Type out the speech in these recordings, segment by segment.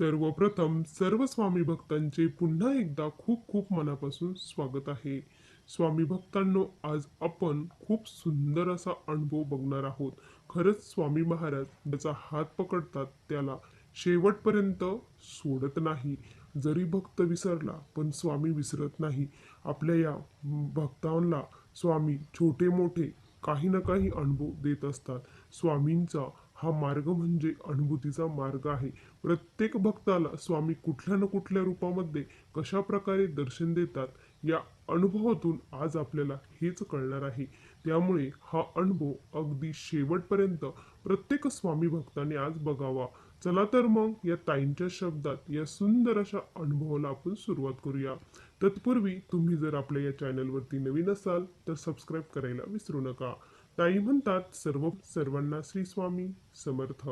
सर्वप्रथम सर्व स्वामी भक्तांचे पुन्हा एकदा खूप खूप मनापासून स्वागत आहे. स्वामी भक्तांनो आज आपण खूप सुंदर असा अनुभव बघणार आहोत. खरंच स्वामी महाराज ज्याचा हात पकडतात त्याला शेवटपर्यंत सोडत नाही. जरी भक्त विसरला पण स्वामी विसरत नाही. आपल्या या भक्तांना स्वामी छोटे मोठे काही ना काही अनुभव देत असतात. स्वामींचा हा मार्ग म्हणजे अनुभूतीचा मार्ग आहे. प्रत्येक भक्ताला स्वामी कुठल्या ना कुठल्या रूपामध्ये कशा प्रकारे दर्शन देतात या अनुभवातून आज आपल्याला हेच कळणार आहे. त्यामुळे हा अनुभव अगदी शेवटपर्यंत प्रत्येक स्वामी भक्ताने आज बघावा. चला तर मग या ताईंच्या शब्दात या सुंदर अशा अनुभवाला आपण सुरुवात करूया. तत्पूर्वी तुम्ही जर आपल्या या चॅनलवरती नवीन असाल तर सबस्क्राईब करायला विसरू नका. ताई म्हणतात सर्व सर्वांना श्री स्वामी समर्थ.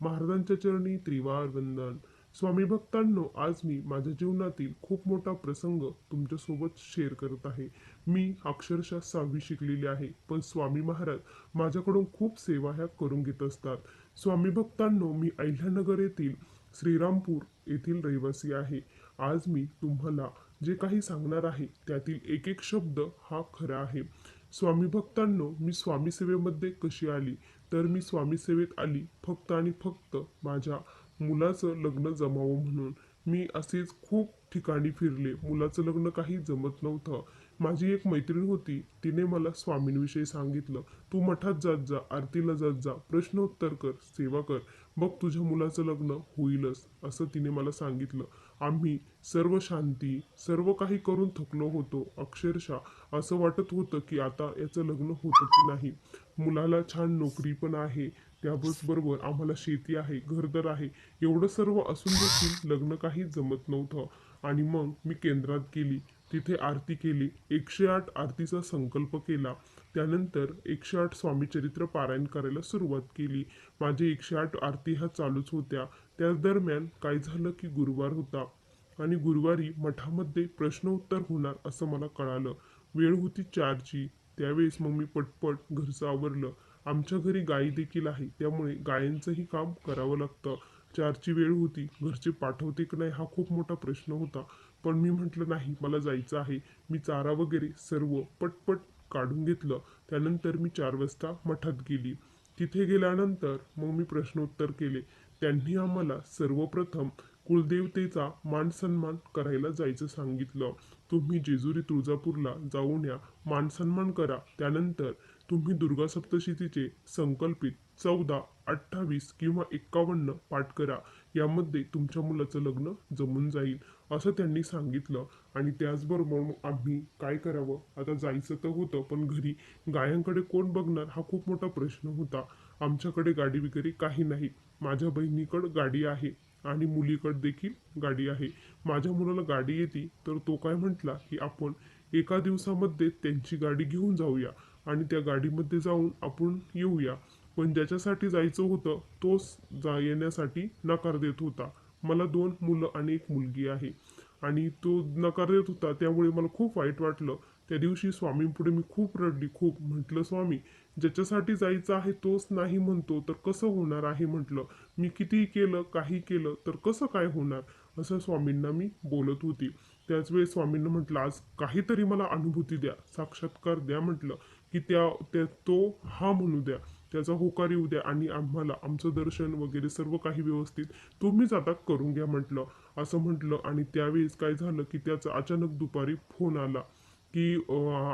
महाराजांच्या चरणी त्रिवार वंदन. स्वामी भक्तांनो आज मी माझ्या जीवनातील खूप मोठा प्रसंग तुमच्यासोबत शेअर करत आहे. मी अक्षरशः सहावी शिकलेली आहे पण स्वामी महाराज माझ्याकडून खूप सेवा ह्या करून घेत असतात. स्वामी भक्तांनो मी अहिल्यानगर येथील श्रीरामपूर येथील रहिवासी आहे. आज मी तुम्हाला जे काही सांगणार आहे त्यातील एक एक शब्द हा खरा आहे. स्वामी भक्तांनो मी स्वामी सेवेमध्ये कशी आली? तर मी स्वामी सेवेत आली फक्त आणि फक्त माझ्या मुलाचं लग्न जमावं म्हणून. मी असेच खूप ठिकाणी फिरले. मुलाचं लग्न काही जमत नव्हतं. माझी एक मैत्रीण होती. तिने मला स्वामींविषयी सांगितलं तू मठात जात जा आरतीला जात जा प्रश्न उत्तर कर सेवा कर. बघ तुझ्या मुलाचं लग्न होईलच असं तिने मला सांगितलं. आम्ही सर्व शांती सर्व काही करून थकलो होतो अक्षरशः. असं वाटत होतं की आता याचं लग्न होतं की नाही. मुलाला छान नोकरी पण आहे. त्याबरोबर आम्हाला शेती आहे घरदार आहे. एवढं सर्व असून देखील लग्न काही जमत नव्हतं. आणि मग मी केंद्रात गेली. तिथे आरती केली. एकशे आठ आरतीचा संकल्प केला. त्यानंतर एकशे आठ स्वामीचरित्र पारायण करायला सुरुवात केली. माझे एकशे आठ आरती ह्या चालूच होत्या. त्याच दरम्यान काय झालं की गुरुवार होता आणि गुरुवारी मठामध्ये प्रश्न उत्तर होणार असं मला कळालं. वेळ होती चारची. त्यावेळेस मग मी पटपट घरचं आवरलं. आमच्या घरी गायी देखील आहे. त्यामुळे गायांचंही काम करावं लागतं. चारची वेळ होती. घरचे पाठवते की नाही हा खूप मोठा प्रश्न होता. पण मी म्हटलं नाही मला जायचं आहे. मी चारा वगैरे सर्व पटपट काढून घेतलं. त्यानंतर मी चार वाजता मठात गेली. तिथे गेल्यानंतर मग मी प्रश्नोत्तर केले. त्यांनी आम्हाला सर्वप्रथम कुलदेवतेचा मान सन्मान करायला जायचं सांगितलं. तुम्ही जेजुरी तुळजापूरला जाऊन या मान सन्मान करा. त्यानंतर तुम्ही दुर्गा सप्तशतीचे संकल्पित चौदा अठ्ठावीस किंवा एक्कावन्न पाठ करा. यामध्ये तुमच्या मुलाचं लग्न जमून जाईल. असं त्यांनी सांगितलं. आणि त्याचबरोबर मग आम्ही काय करावं? आता जायचं तर होतं पण घरी गायांकडे कोण बघणार? हा खूप मोठा प्रश्न होता. आमच्याकडे गाडी वगैरे काही नाही. माझ्या बहिणीकडं गाडी आहे आणि मुलीकडे देखील गाडी आहे. माझ्या मुलाला गाडी येते तर तो काय म्हटला की आपण एका दिवसामध्ये त्यांची गाडी घेऊन जाऊया आणि त्या गाडीमध्ये जाऊन आपण येऊया. पण ज्याच्यासाठी जायचं होतं तोच जा येण्यासाठी नकार देत होता. मला दोन मुलं आणि एक मुलगी आहे. आणि तो नकार देत होता त्यामुळे मला खूप वाईट वाटलं. त्या दिवशी स्वामींपुढे मी खूप रडली खूप म्हटलं स्वामी ज्याच्यासाठी जायचं आहे तोच नाही म्हणतो तर कसं होणार आहे? म्हटलं मी कितीही केलं काही केलं तर कसं काय होणार? असं स्वामींना मी बोलत होती. त्याच वेळेस स्वामींना म्हटलं आज काहीतरी मला अनुभूती द्या साक्षात्कार द्या म्हटलं की त्या त्या तो हा म्हणू द्या. त्याचा होकार येऊ द्या आणि आम्हाला आमचं दर्शन वगैरे सर्व काही व्यवस्थित तुम्हीच आता करून घ्या म्हटलं. असं म्हटलं आणि त्यावेळेस काय झालं की त्याचा अचानक दुपारी फोन आला की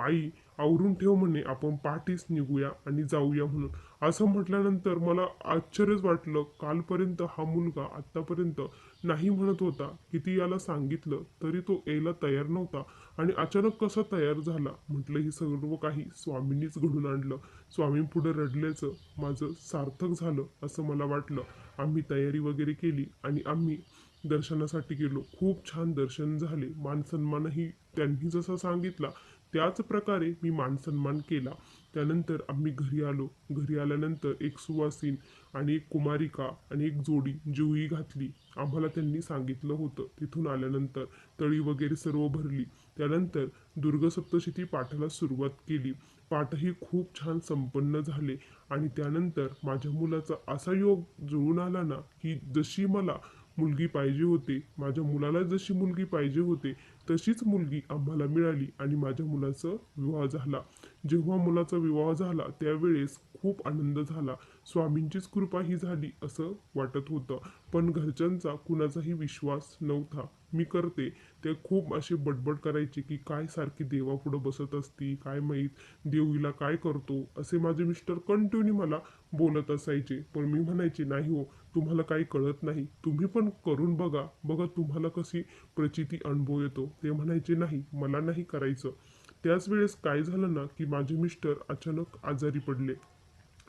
आई आवरून ठेव म्हणे आपण पहाटेच निघूया आणि जाऊया म्हणून. असं म्हटल्यानंतर मला आश्चर्यच वाटलं. कालपर्यंत हा मुलगा आत्तापर्यंत नाही म्हणत होता. किती याला सांगितलं तरी तो यायला तयार नव्हता. आणि अचानक कसा तयार झाला? म्हटलं हे सर्व काही स्वामींनीच घडून आणलं. स्वामींपुढे रडल्याचं माझं सार्थक झालं असं मला वाटलं. आम्ही तयारी वगैरे केली आणि आम्ही दर्शनासाठी गेलो. खूप छान दर्शन झाले. मान सन्मानही त्यांनी जसा सांगितला त्याच प्रकारे मी मान सन्मान केला. त्यानंतर आम्ही घरी आलो. घरी आल्यानंतर एक सुवासीन आणि एक कुमारिका आणि एक जोडी जुई घातली. आम्हाला त्यांनी सांगितलं होतं. तिथून आल्यानंतर तळी वगैरे सर्व भरली. त्यानंतर दुर्गसप्तशती पाठाला सुरुवात केली. पाठही खूप छान संपन्न झाले आणि त्यानंतर माझ्या मुलाचा असा योग जुळून आला ना की जशी मला मुलगी पाहिजे होते माझ्या मुलाला जशी मुलगी पाहिजे होते तशीच मुलगी आम्हाला मिळाली आणि माझ्या मुलाचा विवाह झाला. जेव्हा मुलाचा विवाह झाला त्यावेळेस खूप आनंद झाला. स्वामींचीच कृपा ही झाली असं वाटत होतं. पण घरच्यांचा कुणाचाही विश्वास नव्हता. मी करते. ते खूप असे बडबड करायचे की काय सारखी देवापुढं बसत असती काय माहीत देवीला काय करतो असे माझे मिस्टर कंटिन्यू मला बोलत असायचे. पण मी म्हणायचे नाही हो तुम्हाला काही कळत नाही. तुम्ही पण करून बघा. बघा तुम्हाला कशी प्रचिती अनुभव येतो. ते म्हणायचे नाही मला नाही करायचं. त्याच वेळेस काय झालं ना की माझे मिस्टर अचानक आजारी पडले.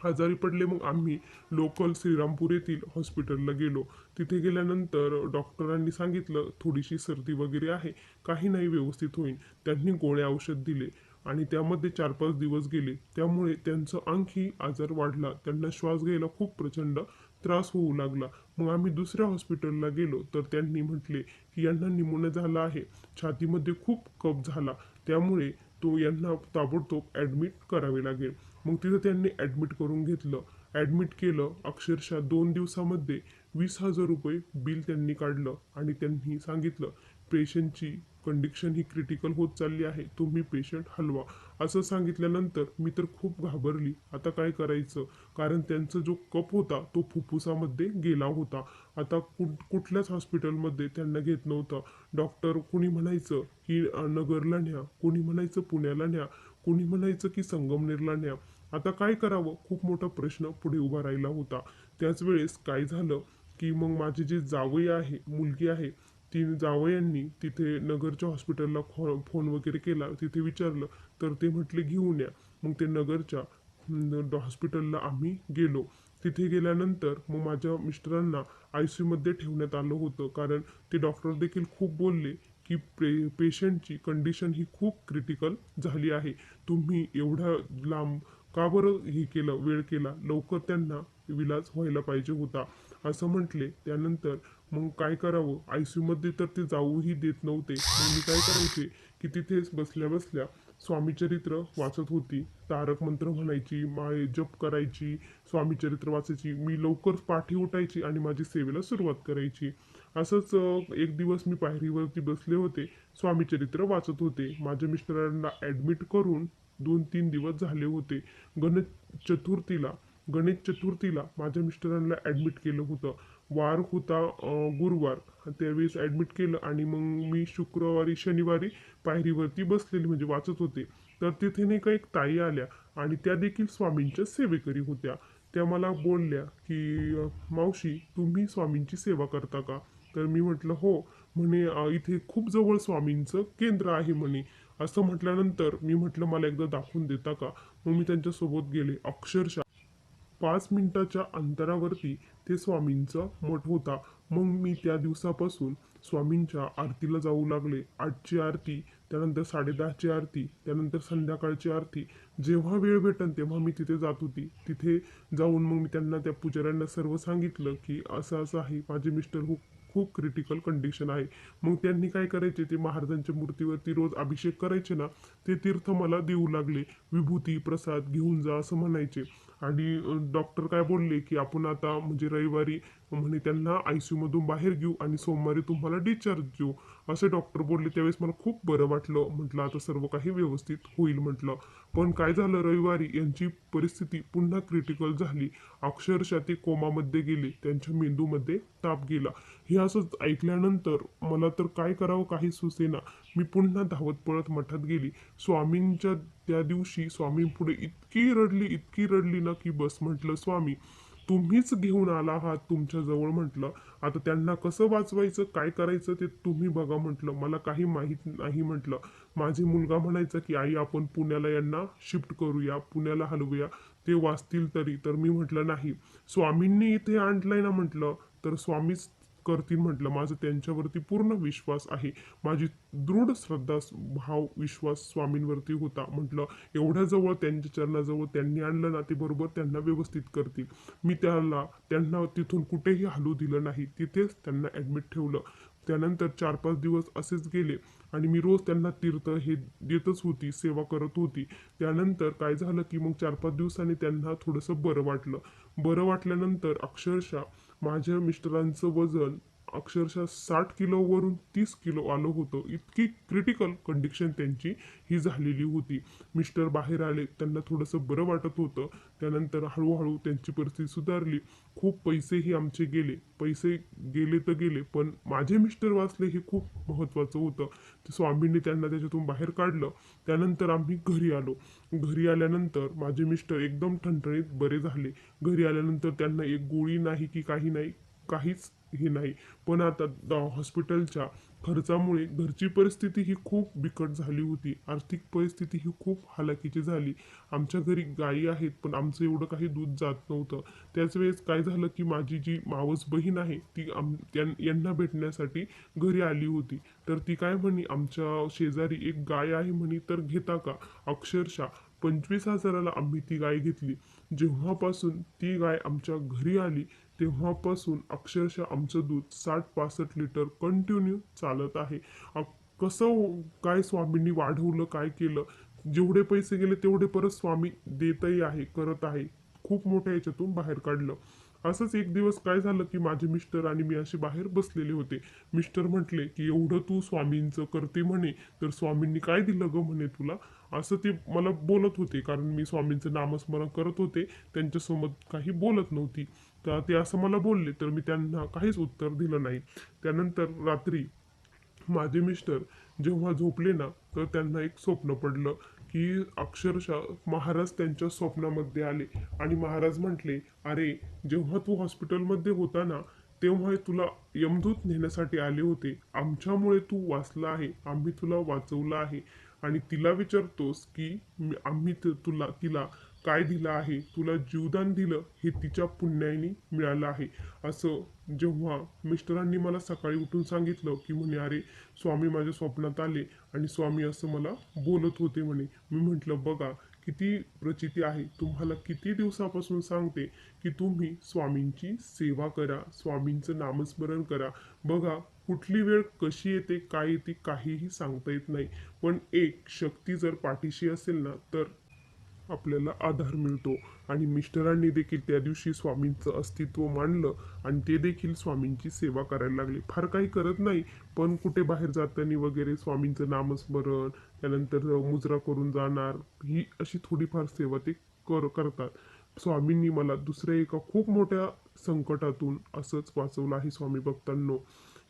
आजारी पडले मग आम्ही लोकल श्रीरामपूर येथील हॉस्पिटलला गेलो. तिथे गेल्यानंतर डॉक्टरांनी सांगितलं थोडीशी सर्दी वगैरे आहे काही नाही व्यवस्थित होईल त्यांनी गोळ्या औषध दिले आणि त्यामध्ये चार पाच दिवस गेले. त्यामुळे त्यांचं आणखी आजार वाढला. त्यांना श्वास घ्यायला खूप प्रचंड त्रास होऊ लागला. मग आम्ही दुसऱ्या हॉस्पिटलला गेलो. तर त्यांनी म्हटले की यांना निमोनिया झाला आहे. छातीमध्ये खूप कप झाला. त्यामुळे तो यांना ताबडतोब ॲडमिट करावे लागेल. मग तिथं त्यांनी ॲडमिट करून घेतलं. ॲडमिट केलं. अक्षरशः दोन दिवसामध्ये वीस हजार रुपये बिल त्यांनी काढलं आणि त्यांनी सांगितलं पेशंटची कंडिशन ही क्रिटिकल होत चालली आहे तुम्ही पेशंट हलवा. असं सांगितल्यानंतर मी तर खूप घाबरली. आता काय करायचं? कारण त्यांचा जो कप होता तो फुफ्फुसामध्ये गेला होता. आता कुठ कुठल्याच हॉस्पिटलमध्ये त्यांना घेत नव्हतं. डॉक्टर कुणी म्हणायचं की नगरला न्या. कुणी म्हणायचं पुण्याला न्या. कुणी म्हणायचं की संगमनेरला न्या. आता काय करावं? खूप मोठा प्रश्न पुढे उभा राहिला होता. त्याच वेळेस काय झालं? की मग माझी जी जावई आहे मुलगी आहे ती जावयांनी तिथे नगरच्या हॉस्पिटलला खो फोन वगैरे केला तिथे विचारलं तर ते म्हटले घेऊन या. मग ते नगरच्या हॉस्पिटलला आम्ही गेलो. तिथे गेल्यानंतर मग माझ्या मिस्टरांना आय सी यूमध्ये ठेवण्यात आलं होतं कारण ते डॉक्टर देखील खूप बोलले की पे पेशंटची कंडिशन ही खूप क्रिटिकल झाली आहे. तुम्ही एवढा लांब का बरं हे केलं वेळ केला? लवकर त्यांना इलाज व्हायला पाहिजे होता. असं म्हटले. त्यानंतर मग काय करावं? आय सी यूमध्ये तर ते जाऊही देत नव्हते. मग मी काय करायचे? की तिथेच बसल्या बसल्या स्वामीचरित्र वाचत होती. तारक मंत्र म्हणायची माळे जप करायची स्वामीचरित्र वाचायची. मी लवकर पाठी उठायची आणि माझी सेवेला सुरुवात करायची. असंच एक दिवस मी पायरीवरती बसले होते. स्वामीचरित्र वाचत होते. माझ्या मिस्टरांना ॲडमिट करून दोन तीन दिवस झाले होते. गणेश चतुर्थीला गणेश चतुर्थीला माझ्या मिस्टरांना ॲडमिट केलं होतं. वार होता गुरुवार. त्यावेळेस ॲडमिट केलं आणि मग मी शुक्रवारी शनिवारी पायरीवरती बसलेली म्हणजे वाचत होते. तर तिथे नाही का एक ताई आल्या आणि त्या देखील स्वामींच्या सेवेकरी होत्या. त्या मला बोलल्या की मावशी तुम्ही स्वामींची सेवा करता का? तर मी म्हटलं हो. म्हणे इथे खूप जवळ स्वामींचं केंद्र आहे म्हणे. असं म्हटल्यानंतर मी म्हटलं मला एकदा दाखवून देता का? मग मी त्यांच्यासोबत गेले. अक्षरशः पाच मिनिटाच्या अंतरावरती ते स्वामींचा मठ होता. मग मी त्या दिवसापासून स्वामींच्या आरतीला जाऊ लागले. आठची आरती त्यानंतर साडेदहाची आरती त्यानंतर संध्याकाळची आरती. जेव्हा वेळ भेटन तेव्हा मी तिथे जात होती. तिथे जाऊन मग मी त्यांना त्या पुजाऱ्यांना सर्व सांगितलं की असं असं आहे माझे मिस्टर खूप खूप क्रिटिकल कंडिशन आहे. मग त्यांनी काय करायचे? ते महाराजांच्या मूर्तीवरती रोज अभिषेक करायचे ना ते तीर्थ मला देऊ लागले. विभूती प्रसाद घेऊन जा असं म्हणायचे. आणि डॉक्टर काय बोलले की आपण आता म्हणजे रविवारी म्हणे त्यांना आय सी यूमधून बाहेर घेऊ आणि सोमवारी तुम्हाला डिस्चार्ज देऊ. असे डॉक्टर बोलले. त्यावेळेस मला खूप बरं वाटलं. म्हटलं आता सर्व काही व्यवस्थित होईल म्हटलं. पण काय झालं? रविवारी यांची परिस्थिती पुन्हा क्रिटिकल झाली. अक्षरशः ते कोमामध्ये गेले. त्यांच्या मेंदूमध्ये ताप गेला. हे असंच ऐकल्यानंतर मला तर काय करावं? काही सुचेना. मी पुन्हा धावत पळत मठात गेली. स्वामींच्या त्या दिवशी स्वामींपुढे इतकी रडली इतकी रडली ना की बस म्हटलं स्वामी तुम्हीच घेऊन आला आहात तुमच्याजवळ म्हटलं. आता त्यांना कसं वाचवायचं काय करायचं ते तुम्ही बघा म्हटलं. मला काही माहीत नाही म्हटलं. माझे मुलगा म्हणायचा की आई आपण पुण्याला यांना शिफ्ट करूया पुण्याला हलवूया. ते वाचतील तरी. तर मी म्हटलं नाही. स्वामींनी इथे आणलंय ना म्हटलं. तर स्वामीच करतील म्हटलं माझं त्यांच्यावरती पूर्ण विश्वास आहे. माझी दृढ श्रद्धा भाव विश्वास स्वामींवरती होता म्हटलं. एवढ्या जवळ त्यांच्या चरणाजवळ त्यांनी आणलं ना ते बरोबर त्यांना व्यवस्थित करतील. मी त्याला त्यांना तिथून कुठेही हलू दिलं नाही. तिथेच त्यांना ॲडमिट ठेवलं. त्यानंतर चार पाच दिवस असेच गेले आणि मी रोज त्यांना तीर्थ हे देतच होती सेवा करत होती. त्यानंतर काय झालं की मग चार पाच दिवसांनी त्यांना थोडंसं बरं वाटलं. बरं वाटल्यानंतर अक्षरशः माझ्या मिस्टरांचं वजन अक्षरशः साठ किलोवरून तीस किलो आलो होतं. इतकी क्रिटिकल कंडिशन त्यांची ही झालेली होती. मिस्टर बाहेर आले त्यांना थोडंसं बरं वाटत होतं. त्यानंतर हळूहळू त्यांची परिस्थिती सुधारली. खूप पैसेही आमचे गेले. पैसे गेले तर गेले पण माझे मिस्टर वाचले हे खूप महत्त्वाचं होतं. स्वामींनी त्यांना त्याच्यातून बाहेर काढलं. त्यानंतर आम्ही घरी आलो. घरी आल्यानंतर माझे मिस्टर एकदम ठणठणीत बरे झाले. घरी आल्यानंतर त्यांना एक गोळी नाही की काही नाही काहीच हे नाही. पण आता द- हॉस्पिटलच्या खर्चामुळे घरची परिस्थिती ही खूप बिकट झाली होती. आर्थिक परिस्थिती ही खूप हालाकीची झाली. आमच्या घरी गायी आहेत पण आमचं एवढं काही दूध जात नव्हतं. त्याच वेळेस काय झालं की माझी जी मावस बहीण आहे ती आम यांना भेटण्यासाठी घरी आली होती. तर ती काय म्हणे आमच्या शेजारी एक गाय आहे म्हणे तर घेता का? अक्षरशः पंचवीस हजाराला आम्ही ती गाय घेतली. जेव्हापासून ती गाय आमच्या घरी आली तेव्हापासून अक्षरशः आमचं दूध साठ पासष्ट लिटर कंटिन्यू चालत आहे. कसं हो, काय स्वामींनी वाढवलं काय केलं? जेवढे पैसे गेले तेवढे परत स्वामी देतही आहे करत आहे. खूप मोठ्या याच्यातून बाहेर काढलं. असंच एक दिवस काय झालं की माझे मिस्टर आणि मी असे बाहेर बसलेले होते. मिस्टर म्हटले की एवढं तू स्वामींचं करते म्हणे तर स्वामींनी काय दिलं ग म्हणे तुला? असं ते मला बोलत होते कारण मी स्वामींचं नामस्मरण करत होते. त्यांच्यासोबत काही बोलत नव्हती. तर ते असं मला बोलले तर मी त्यांना काहीच उत्तर दिलं नाही. त्यानंतर रात्री माझे मिस्टर जेव्हा झोपले ना तर त्यांना एक स्वप्न पडलं की अक्षरशः महाराज त्यांच्या स्वप्नामध्ये आले आणि महाराज म्हटले अरे जेव्हा तू हॉस्पिटलमध्ये होता ना तेव्हा तुला यमदूत नेण्यासाठी आले होते. आमच्यामुळे तू वाचला आहे आम्ही तुला वाचवलं आहे. आणि तिला विचारतोस की आम्ही त- तुला तिला काय दिलं आहे? तुला जीवदान दिलं हे तिच्या पुण्याने मिळालं आहे. असं जेव्हा मिस्टरांनी मला सकाळी उठून सांगितलं की म्हणे अरे स्वामी माझ्या स्वप्नात आले आणि स्वामी असं मला बोलत होते म्हणे. मी म्हटलं बघा किती प्रचिती आहे. तुम्हाला किती दिवसापासून सांगते की तुम्ही स्वामींची सेवा करा स्वामींचं नामस्मरण करा. बघा कुठली वेळ कशी येते काय येते काहीही सांगता येत नाही. पण एक शक्ती जर पाठीशी असेल ना तर आपल्याला आधार मिळतो. आणि मिस्टरांनी देखील त्या दिवशी स्वामींचं अस्तित्व मानलं आणि ते देखील स्वामींची सेवा करायला लागले. फार काही करत नाही पण कुठे बाहेर जाताना वगैरे स्वामींचं नामस्मरण त्यानंतर मुजरा करून जाणार ही अशी थोडीफार सेवा ते कर करतात. स्वामींनी मला दुसऱ्या एका खूप मोठ्या संकटातून असंच वाचवलं आहे स्वामी भक्तांनो.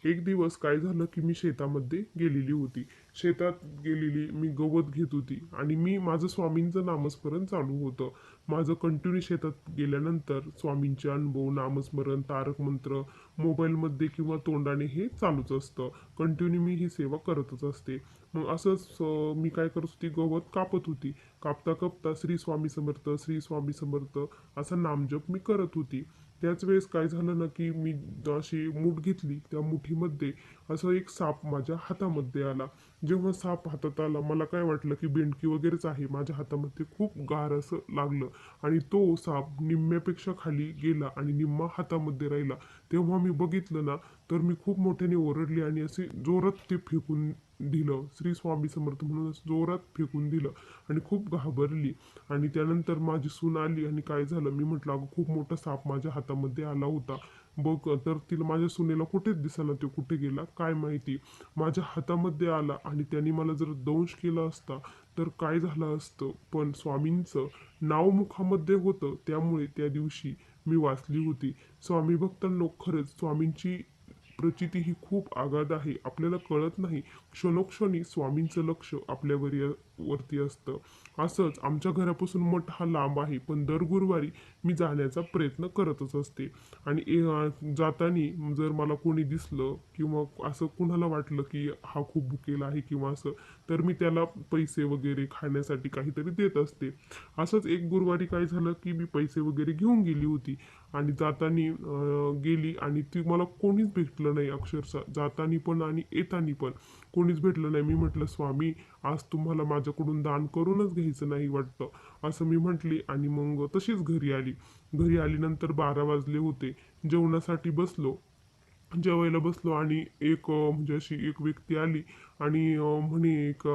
एक दिवस काय झालं की मी शेतामध्ये गेलेली होती. शेतात गेलेली मी गवत घेत होती आणि मी माझं स्वामींचं नामस्मरण चालू होतं. माझं कंटिन्यू शेतात गेल्यानंतर स्वामींचे अनुभव नामस्मरण तारक मंत्र मोबाईलमध्ये किंवा तोंडाने हे चालूच असतं. कंटिन्यू मी ही सेवा करतच असते. मग असंच मी काय करत होती? गवत कापत होती. कापता कापता श्री स्वामी समर्थ श्री स्वामी समर्थ असा नामजप मी करत होती. त्याच वेळेस काय झालं ना की मी अशी मूठ घेतली त्या मुठीमध्ये असं एक साप माझ्या हातामध्ये आला. जेव्हा साप हातात आला मला काय वाटलं की बेंडकी वगैरेच आहे माझ्या हातामध्ये खूप गार असं लागलं आणि तो साप निम्म्यापेक्षा खाली गेला आणि निम्मा हातामध्ये राहिला. तेव्हा मी बघितलं ना तर मी खूप मोठ्याने ओरडली आणि असे जोरात ते फेकून दिलं. श्री स्वामी समर्थ म्हणून जोरात फेकून दिलं आणि खूप घाबरली. आणि त्यानंतर माझी सून आली आणि काय झालं? मी म्हटलं अगं खूप मोठा साप माझ्या हातामध्ये आला होता. बघ तर तिला माझ्या सुनेला कुठेच दिसाना तो कुठे गेला? काय माहिती? माझ्या हातामध्ये आला आणि त्यांनी मला जर दंश केला असता तर काय झालं असतं? पण स्वामींचं नाव मुखामध्ये होतं. त्यामुळे त्या दिवशी मी वाचली होती. स्वामी भक्तांनो खरंच स्वामींची प्रचिती ही खूप आगाध आहे. आपल्याला कळत नाही. क्षणोक्षणी स्वामींचं लक्ष आपल्यावर वरती असतं. असंच आमच्या घरापासून मठ हा लांब आहे पण दर गुरुवारी मी जाण्याचा प्रयत्न करतच असते. आणि जातानी जाताना जर मला कोणी दिसलं किंवा असं कुणाला वाटलं की हा खूप भुकेला आहे किंवा असं तर मी त्याला पैसे वगैरे खाण्यासाठी काहीतरी देत असते. असंच एक गुरुवारी काय झालं की मी पैसे वगैरे घेऊन गेली होती. आणि जाताना गेली आणि ती मला कोणीच भेटलं नाही अक्षरशः. जाताना पण आणि येताना पण. कोणीच भेटलं नाही. मी म्हटलं स्वामी आज तुम्हाला माझ्याकडून दान करूनच घ्यायचं नाही वाटतं. असं मी म्हटली आणि मग तशीच घरी आली. घरी आल्यानंतर बारा वाजले होते. जेवणासाठी बसलो. जेवायला बसलो आणि एक म्हणजे अशी एक व्यक्ती आली आणि म्हणे एक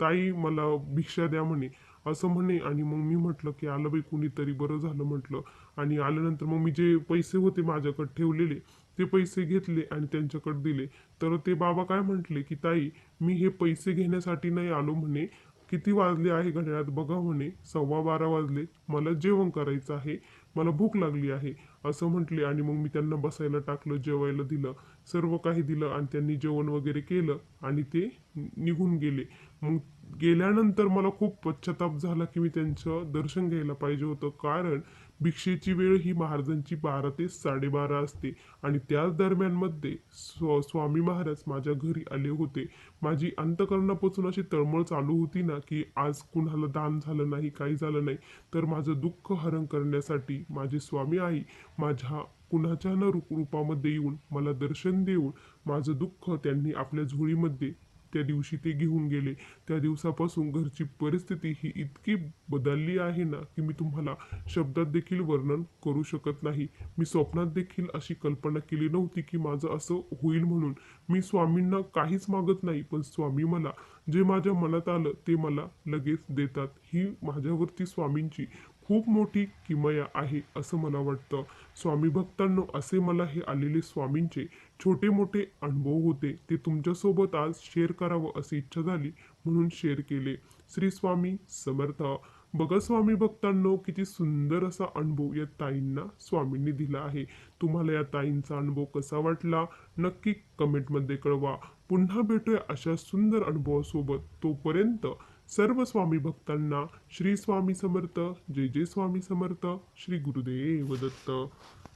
ताई मला भिक्षा द्या म्हणे. असं म्हणे आणि मग मी म्हटलं की आलं बाई कुणीतरी बरं झालं म्हटलं. आणि आल्यानंतर मग मी जे पैसे होते माझ्याकडे ठेवलेले ते पैसे घेतले आणि त्यांच्याकडे दिले. तर ते बाबा काय म्हटले की ताई मी हे पैसे घेण्यासाठी नाही आलो म्हणे. किती वाजले आहे घड्याळात बघा म्हणे. सव्वा बारा वाजले. मला जेवण करायचं आहे. मला भूक लागली आहे. असं म्हटले आणि मग मी त्यांना बसायला टाकलं जेवायला दिलं. सर्व काही दिलं आणि त्यांनी जेवण वगैरे केलं आणि ते निघून गेले. मग गेल्यानंतर मला खूप पश्चाताप झाला की मी त्यांचं दर्शन घ्यायला पाहिजे होतं. कारण भिक्षेची वेळ ही महाराजांची बारा ते साडेबारा असते. आणि त्याच दरम्यानमध्ये स्व स्वामी महाराज माझ्या घरी आले होते. माझी अंतकरणापासून अशी तळमळ चालू होती ना की आज कुणाला दान झालं नाही काही झालं नाही तर माझं दुःख हरण करण्यासाठी माझे स्वामी आई माझ्या कुणाच्या न रूप रूपामध्ये येऊन मला दर्शन देऊन माझं दुःख त्यांनी आपल्या झोळीमध्ये त्या दिवशी ते घेऊन गेले. त्या दिवसापासून घरची परिस्थिती ही इतकी बदलली आहे ना की मी तुम्हाला शब्दात देखील वर्णन करू शकत नाही. मी स्वप्नात देखील अशी कल्पना केली नव्हती की माझं असं होईल म्हणून. मी स्वामींना काहीच मागत नाही पण स्वामी मला जे माझ्या मनात आलं ते मला लगेच देतात. ही माझ्यावरती स्वामींची खूप मोठी किमया आहे असं मला वाटतं. स्वामी भक्तांनो असे मला हे आलेले स्वामींचे छोटे मोठे अनुभव होते. ते तुमच्यासोबत आज शेअर करावं अशी इच्छा झाली म्हणून शेअर केले. श्री स्वामी समर्थ. बघा स्वामी भक्तांनो किती सुंदर असा अनुभव या ताईंना स्वामींनी दिला आहे. तुम्हाला या ताईंचा अनुभव कसा वाटला? नक्की कमेंटमध्ये कळवा. पुन्हा भेटूया अशा सुंदर अनुभवासोबत. तोपर्यंत सर्व स्वामी भक्तांना श्री स्वामी समर्थ जय जय स्वामी समर्थ श्री गुरुदेव दत्त.